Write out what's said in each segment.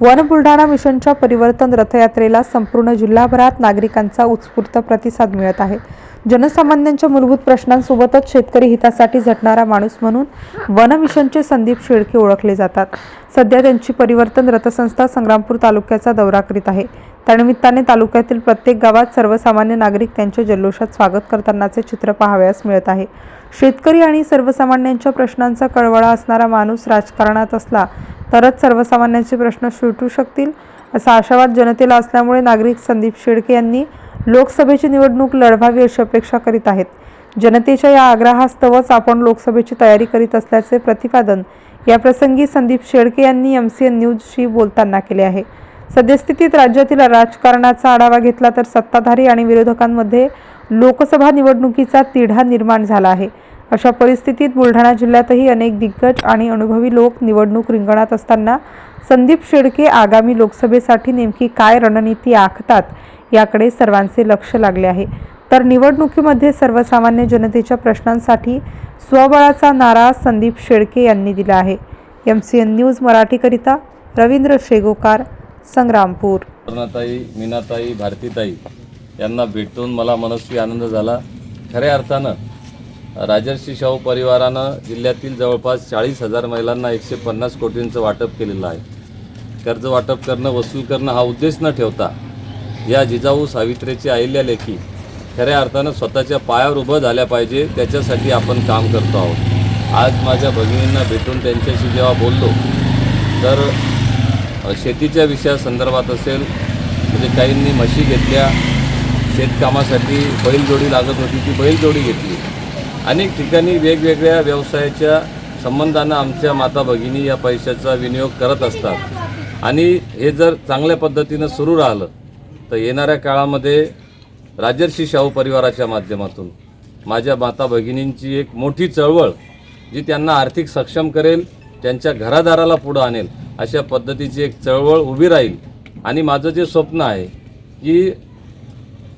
One Buldhana मिशनच्या परिवर्तन रथयात्रेला संपूर्ण जिल्हाभरात नागरिकांचा उत्स्फूर्त प्रतिसाद मिळत आहे. जनसामान्यांच्या मूलभूत प्रश्नांसोबतच शेतकरी हितासाठी झटणारा माणूस म्हणून वन मिशनचे संदीप शेळके ओळखले जातात. सध्या त्यांची परिवर्तन रथसंस्था संग्रामपूर तालुक्याचा दौरा करीत आहे. त्यानिमित्ताने तालुक्यातील प्रत्येक गावात सर्वसामान्य नागरिक त्यांचे जल्लोषात स्वागत करतानाचे चित्र पाहावयास मिळत आहे. शेतकरी आणि सर्वसामान्यांच्या प्रश्नांचा कळवळा असणारा माणूस राजकारणात असला तरच सर्वसामान्यांचे प्रश्न सुटू शकतील असा आशावाद जनतेला असल्यामुळे नागरिक संदीप शेळके यांनी लोकसभेची निवडणूक लढवावी अशी अपेक्षा करीत आहेत. जनतेच्या या आग्रहास्तवच आपण लोकसभेची तयारी करीत असल्याचे प्रतिपादन याप्रसंगी संदीप शेळके यांनी एम सी एन न्यूजशी बोलताना केले आहे. सद्यस्थितीत राज्यातील राजकारणाचा आढावा घेतला तर सत्ताधारी आणि विरोधकांमध्ये लोकसभा निवडणुकीचा तिढा निर्माण झाला आहे. अशा परिस्थितीत बुलढाणा जिल्ह्यातही अनेक दिग्गज आणि अनुभवी लोक निवडणूक रिंगणात असताना संदीप शेळके आगामी लोकसभेसाठी नेमकी काय रणनीती आखतात याकडे सर्वांचे लक्ष लागले आहे. तर निवडणुकीमध्ये सर्वसामान्य जनतेच्या प्रश्नांसाठी स्वबळाचा नारा संदीप शेळके यांनी दिला आहे. एम सी एन न्यूज मराठीकरिता रवींद्र शेगोकार संग्रामपूर. सुवर्णाताई मीनाताई भारतीताई यांना भेटून मला मनस्वी आनंद झाला. खऱ्या अर्थानं राजर्षी शाहू परिवारानं जिल्ह्यातील जवळपास चाळीस हजार महिलांना एकशे पन्नास कोटींचं वाटप केलेलं आहे. कर्ज वाटप करणं वसूल करणं हा उद्देश न ठेवता या जिजाऊ सावित्रीची आईल्या लेखी खऱ्या अर्थानं स्वतःच्या पायावर उभं झाल्या पाहिजे त्याच्यासाठी आपण काम करतो आहोत. आज माझ्या भगिनींना भेटून त्यांच्याशी जेव्हा बोललो तर शेतीच्या विषयासंदर्भात असेल म्हणजे काहींनी म्हशी घेतल्या शेतकामासाठी बैलजोडी लागत होती ती बैलजोडी घेतली. अनेक ठिकाणी वेगवेगळ्या व्यवसायाच्या संबंधानं आमच्या माता भगिनी या पैशाचा विनियोग करत असतात. आणि हे जर चांगल्या पद्धतीनं सुरू राहिलं तर येणाऱ्या काळामध्ये राजर्षी शाहू परिवाराच्या माध्यमातून माझ्या माता भगिनींची एक मोठी चळवळ जी त्यांना आर्थिक सक्षम करेल त्यांच्या घरादाराला पुढं आणेल अशा पद्धतीची एक चळवळ उभी राहील. आणि माझं जे स्वप्न आहे की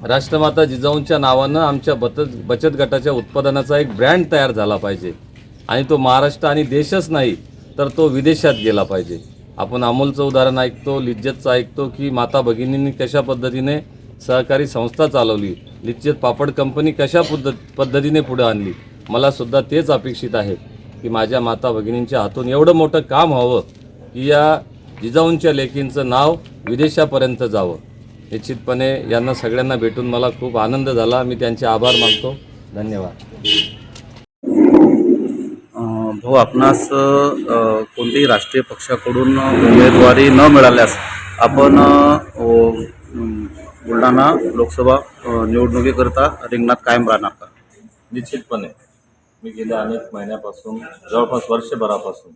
राष्ट्रमाता जिजाऊंच्या नावानं आमच्या बचत बचत गटाच्या उत्पादनाचा एक ब्रँड तयार झाला पाहिजे. आणि तो महाराष्ट्र आणि देशच नाही तर तो विदेशात गेला पाहिजे. आपण अमोलचं उदाहरण ऐकतो लिज्जतचं ऐकतो की माता भगिनींनी कशा पद्धतीने सहकारी संस्था चालवली लिज्जत पापड कंपनी कशा पद्धत पद्धतीने पुढे आणली? मला सुद्धा तेच अपेक्षित आहे की माझ्या माता भगिनींच्या हातून एवढं मोठं काम व्हावं की या जिजाऊंच्या लेखींचं नाव विदेशापर्यंत जावं. निश्चितपणे यांना सगळ्यांना भेटून मला खूप आनंद झाला. मी त्यांचे आभार मानतो. धन्यवाद. भाऊ आपणास कोणत्याही राष्ट्रीय पक्षाकडून उमेदवारी न मिळाल्यास आपण बुलढाणा लोकसभा निवडणुकीकरिता रिंगणात कायम राहणार का? निश्चितपणे. मी गेल्या अनेक महिन्यापासून जवळपास वर्षभरापासून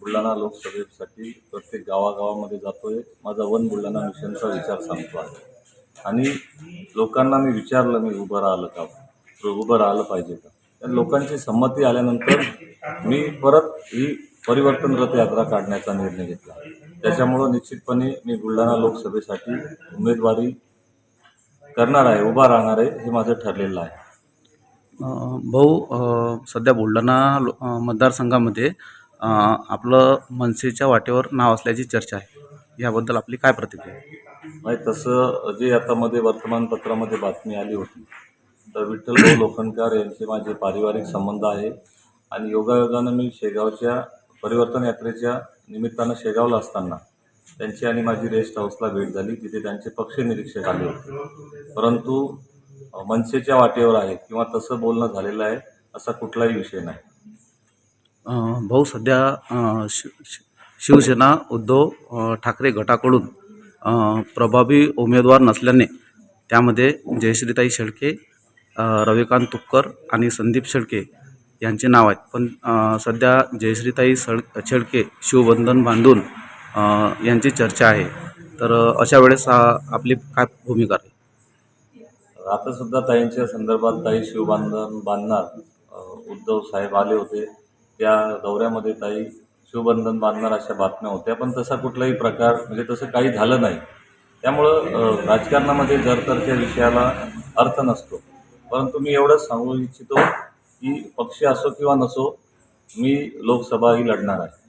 बुलढाणा लोकसभेसाठी प्रत्येक गावागावामध्ये जातो आहे माझा वन बुलढाणा मिशनचा विचार सांगतो आहे. आणि लोकांना मी विचारलं मी उभं राहिलं का? उभं राहिलं पाहिजे का? त्या लोकांची संमती आल्यानंतर मी परत ही परिवर्तन रथयात्रा काढण्याचा निर्णय घेतला. त्याच्यामुळं निश्चितपणे मी बुलढाणा लोकसभेसाठी उमेदवारी करणार आहे उभा राहणार आहे हे माझं ठरलेलं आहे. भाऊ सध्या बुलढाणा लो- मतदारसंघामध्ये आपलं मनसेच्या वाटेवर नाव असल्याची चर्चा आहे. याबद्दल आपली काय प्रतिक्रिया आहे? नाही तसं जे आता मध्ये वर्तमानपत्रामध्ये बातमी आली होती. तर विठ्ठलभाऊ लोखंडकर यांचे माझे पारिवारिक संबंध आहे आणि योगायोगानं मी शेगावच्या परिवर्तन यात्रेच्या निमित्तानं शेगावला असताना त्यांची आणि माझी रेस्ट हाऊसला भेट झाली. तिथे त्यांचे पक्ष निरीक्षक आले होते. परंतु मनसेच्या वाटेवर आहे किंवा तसं बोलणं झालेलं आहे असा कुठलाही विषय नाही. भाऊ सध्या शि शि- शिवसेना उद्धव ठाकरे गटाकडून प्रभावी उमेदवार नसल्याने त्यामध्ये जयश्रीताई शेळके रविकांत तुपकर आणि संदीप शेळके यांचे नाव आहेत. पण सध्या जयश्रीताई सळ शेळके शिवबंधन बांधून यांची चर्चा आहे. तर अशा वेळेस आपली काय भूमिका आहे आता सुद्धा ताईंच्या संदर्भात ताई शिवबांधन बांधणार उद्धव साहेब आले होते. त्या दौऱ्यामध्ये ताई शिवबंधन बांधणार अशा बातम्या होत्या. पण तसा कुठलाही प्रकार म्हणजे तसं काही झालं नाही. त्यामुळं राजकारणामध्ये जर तर त्या विषयाला अर्थ नसतो. परंतु मी एवढंच सांगू इच्छितो की पक्ष असो किंवा नसो मी लोकसभा ही लढणार आहे.